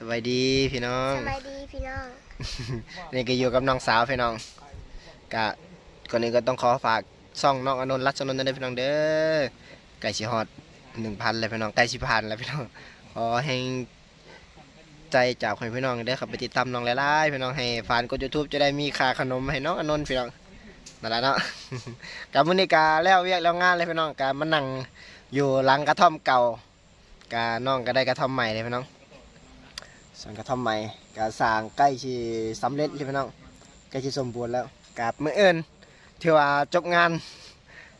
สวัสดีพี่น้องสบายดีพี่น้อง นี่ก็อยู่กับน้องสาวพี่น้องกะก่อนอื่นก็ต้องขอฝากซ่องน้องอนนท์รัชนนท์ด้วยพี่น้องเด้อไก่ชิฮอดหนึ่งพันเลยพี่น้องไก่ชิพันแล้วพี่น้องขอให้ใจจากคนพี่น้องเด้อครับไปติดตามน้องหลายๆพี่น้องให้ฟานกดยูทูบจะได้มีค่าขนมให้น้องอนนท์พี่น้องนั่นแหละเนาะกับมื้อนี้กาแล้วเวียกแล้วงานเลยพี่น้องกามานั่งอยู่หลังกระท่อมเก่ากาน้องก็ได้กระท่อมใหม่เลยพี่น้อง สังกระทำใหม่กาสร้างใกล้ชีสำเร็จเลยพี่น้องใกล้ชีสมบูรณ์แล้วกับมือเอิญถือว่าจบงาน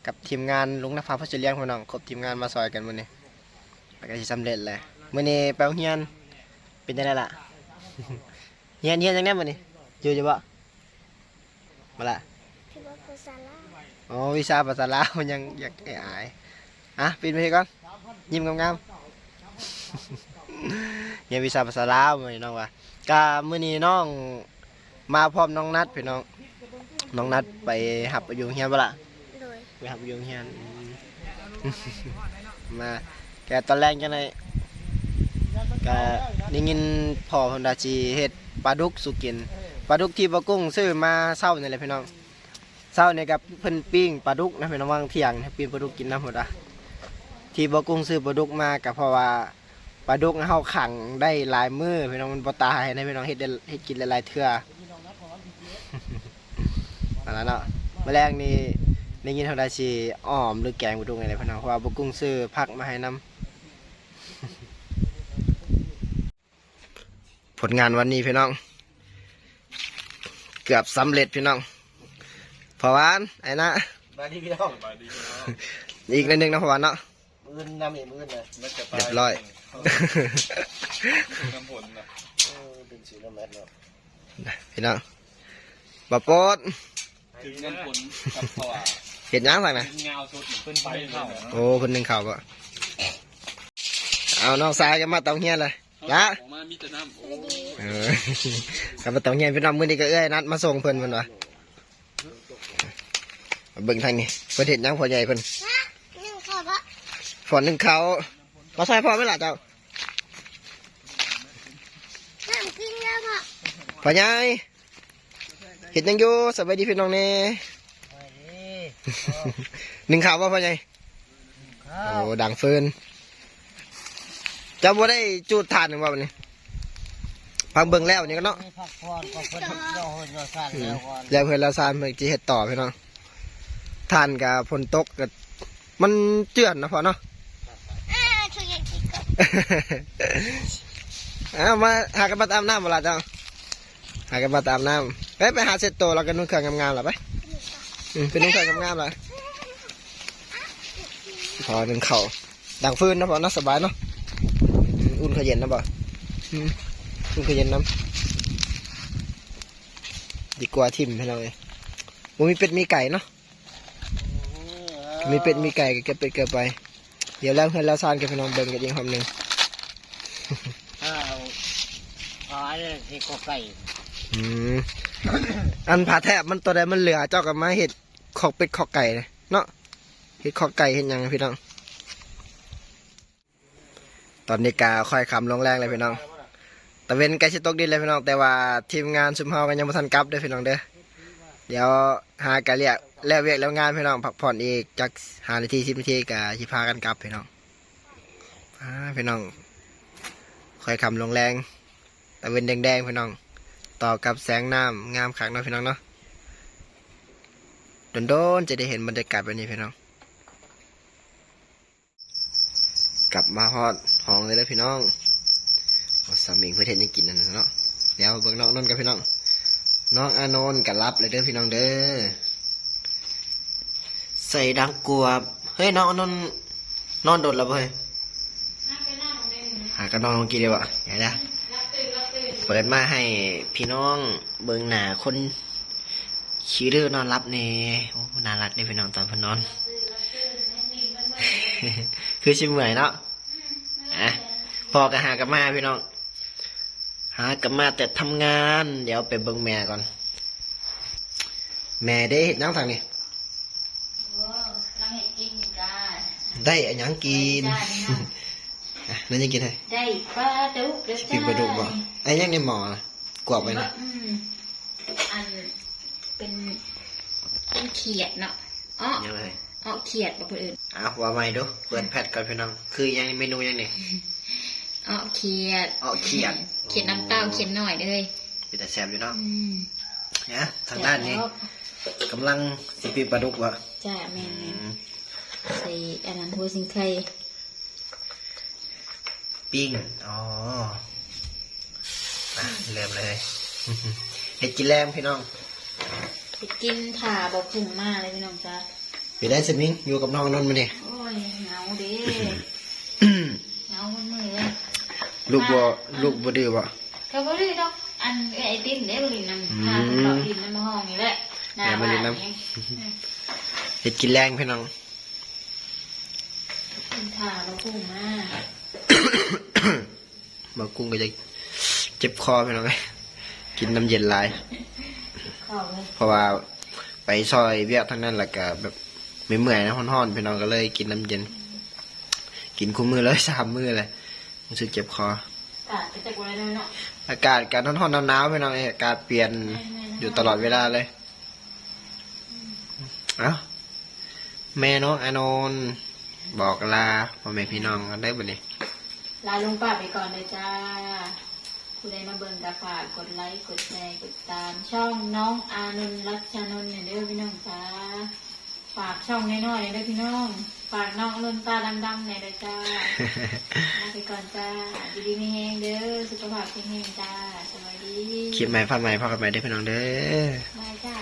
กับทีมงานลุงนภาพัชเลี้ยงพี่น้องครบทีมงานมาซอยกันมื้อนี้ใกล้ชีสำเร็จเลยมื้อนี้ไปโรงเรียนเป็นยังไงล่ะเฮียนเฮียนจังได๋มื้อนี้อยู่อยู่บ่มาละพี่บอกภาษาลาวอ๋อวิชาภาษาลาวมันยังอยากให้อายอะปิดไปก่อนยิ้มงามๆ เรียนวิชาภาษาลาวมื้อนี้น้องว่ากามื้อนี้น้องมาพร้อมน้องนัดพี่น้อง น้องนัดไปหับอยู่โรงเฮียนบ่ล่ะโดยไปหับอยู่โรงเฮียนอืม มาแกตอนแรกจังได๋ก็ได้ยินพ่อเพิ่นว่าสิเฮ็ดปลาดุกสุกินปลาดุกที่บ่กุ้งซื้อมาเช้านี่แหละพี่น้อง เช้านี่กับเพิ่นปิ้งปลาดุกนะพี่น้องวางเที่ยงให้ปิ้งปลาดุกกินนำหมดอะที่บ่กุ้งซื้อปลาดุกมาก็เพราะว่า ปลาดุกเฮาขังได้หลายมื้อพี่น้องมันบ่ตายนะพี่น้องเฮ็ดได้เฮ็ดกินหลายๆเทื่ออันนั้นเนาะแมลงนี่ได้ยินเท่าใดสิอ้อมหรือแกงบ่ดุกอะไรพี่น้องเพราะว่าบ่กุ้งซื้อผักมาให้นํผลงานวันนี้พี่น้อง เกือบสำเร็จพี่น้องพอวานไอ้นะมาดีพี่น้องอีกนิดนึงนะพอวานเนาะมื อนำอีกมือนเลยเรียบร้อย น้ำผลนะเออดึงสีน้ำแมทเนาะพี่น้องบะโปดถึงน้ำผลกับเขาอะเห็ดหยังสั่งนะเงาสุดขึ้นไปเข้าโอ้คนหนึ่งเข่าวบ่เอาน้องสายจะมาเตาเฮียนเลยละออกมามีแต่น้ำโอ้เออ กับมาเตาเฮียนพี่น้องมื้อนี้ก็เอ้ยนัดมาส่งเพิ่นเพิ่นวะมาเบิ่งทางนี้เพิ่นเห็ดหยังพ่อใหญ่เพิ่น ฮะนึ่งข้าวปะ ฝนหนึ่งเขามาใส่พ่อไหม่ล่ะเจ้าน้ำกินแล้วปะพ่อใหญ่เห็ดหยังอยู่สบายดีพี่น้องเน่หนึ่งข่าวว่าพ่อใหญ่ข้าโอ้วดังฟืนเจ้าบ่ได้จูดทานหรือว่าวันนี้พังเบิ่งแล้วนี่ก็เนาะพักผ่อนก็เพิ่นย่อเฮินย่อสั่นแล้วก่อนแล้วเพื่อนเราซานเมื่อกี้เฮ็ดต่อพี่น้องทานกับฝนตกกับมันเจือนนะพ่อเนาะ อ่าช่วยกันกินก่อน เอามาหากันมาตามน้ำเวลาจ้าหากันมาตามน้ำไปไปหาเซ็ตโตแล้วก็นุ่งเครื่องงามๆหรอไปไปนุ่งเครื่องงามๆเลยพอหนึ่งเข่าดังฟื้นนะพ่อเนาะสบายเนาะอุ่นขย็นนะบ่อุ่นขย็นน้ำดีกว่าทิมให้เราเลยบ่มีเป็ดมีไก่เนาะมีเป็ดมีไก่ก็เก็บเป็ดเก็บไป เดี๋ยวแล้วเพื่อนเราซานกับพี่น้องเบิ่งกันยิงคำหนึ่งข้าวขายเลยที่ก็ไก่อืมอันผาแทบมันตัวใดมันเหลือเจ้ากับมาเห็ดขอกเป็ดขอกไก่เลยเนาะเห็ดขอกไก่เห็ดหยังพี่น้อง ตอนนี้กาค่อยคำลงแรงเลยพี่น้องตะเวนใกล้ชิตกดินเลยพี่น้องแต่ว่าทีมงานซุมเฮากันยังไม่ทันกลับเด้อพี่น้องเด้อ เดี๋ยวหากะเรียกแล้วเวียกแล้วงานพี่น้องพักผ่อนอีกจักหานาทีสิบนาทีกะชิพากันกลับพี่น้องพี่น้องคอยคำลงแรงตะเวนแดงๆพี่น้อง ต่อกับแสงน้ำงามขังเนาะพี่น้องเนาะโดนๆจะได้เห็นบรรยากาศแบบนี้พี่น้อง กลับมาฮอดห้องเลยแล้วพี่น้องสามีเพื่อเห็นยังกินนั่นเนาะเดี๋ยวเบิ่งน้องนนท์กับพี่น้อง น้องอานนท์กับรับเลยเด้อพี่น้องเด้อใส่ดังกลัวเฮ้ยน้องอานนท์นอนโดดแล้วเฮ้ยหากันนอนลงกี่เดียวอะไงนะเปิดมาให้พี่น้องเบิงหนาคนขี้เรือนอนรับเน่โอ้น่ารักเลยพี่น้องตอนพนนอน คือชิมเหมื่อยเนาะอะพอกันหากันมาพี่น้อง หากันมาแต่ทำงาน เดี๋ยวไปเบิงแม่ก่อน แม่ได้เห็ดหยังทางนี้โอ้ลังเห็ดกินจ้าได้อันหยังกินจ้านี่นะอะนั่นยังกินให้ได้ปลาดุกเด้อกินจ้าปลาดุกบ่ไอ้ยังในหม้อนะกวบไปนะอืมอันเป็นเป็นเขียดเนาะอ๋อยังไงอ๋อเขียดบ่เพิ่นเอิ้นอ้าวว่าใหม่ดูเปิดแพทก่อนพี่น้องคือยังเมนูยังนี่ อ๋อเขียดอ๋อเขียด เขียดน้ำเต้าเขียดหน่อยเด้อเป็นแต่แซ่บอยู่เนาะอืมนะทางด้านนี้กำลังสิปีปลาดุกวะจ้าแม่นอืมๆใส่อันนั้นหัวสิงไข่ปิ้งอ๋ออะเริ่มเลยเห็ดกินแรงพี่น้องไปกินถ่าบ่พุ่งมาเลยพี่น้องจ้าไปได้สมิงอยู่กับน้องนนท์มาเนี่ยโอ้ยเหงาเด้เหงามันมือเลย ลูกบัวลูกบัวดื้อบ่ก็บ่ได้ดอกอันไอ้ติ้นเด้บ่ลินนำอืมพามันเลาะดินนำมาห้องนี่แหละหน้าแม่บ่บ้านลินนำนี่เห็ดกินแรงพี่น้องกินถ่าบ่พุ่งมามากุ้งก็จะเจ็บคอพี่น้องเอ้ยกินน้ำเย็นหลายเข้าเลยเพราะว่าไปซอยเวียกทั้งนั้นแหละก็แบบไม่เมื่อยนะฮ้อนๆพี่น้องก็เลยกินน้ำเย็น กินคู่มือเลยสามมือเลย รู้สึกเจ็บคอ กาดไปจากบ่ได้เนาะอากาศการร้อนๆหนาวๆพี่น้องเอ้ยอากาศเปลี่ยนอยู่ตลอดเวลาเลย เอ้าแม่น้องอานนท์บอกลาพ่อแม่พี่น้องกันได้บ่เนี่ยลาลุงป้าไปก่อนเลยจ้าผู้ใดมาเบิ่งก็ฝากกดไลค์ กดแชร์ กดตาม ช่องน้องอานุนรัชชานนท์เนี่ยเด้อพี่น้องจ้า ฝากช่องน้อยๆเนี่ยเด้อพี่น้อง ฝากน้องอนุนตาดำๆเนี่ยเด้อจ้าลาไปก่อนจ้าอยู่ดีไม่แห้งเด้อ สุขภาพแข็งแรงจ้าสวัสดีคลิปใหม่ภาพใหม่พอกันใหม่ได้อพี่น้องเด้อบายจ้า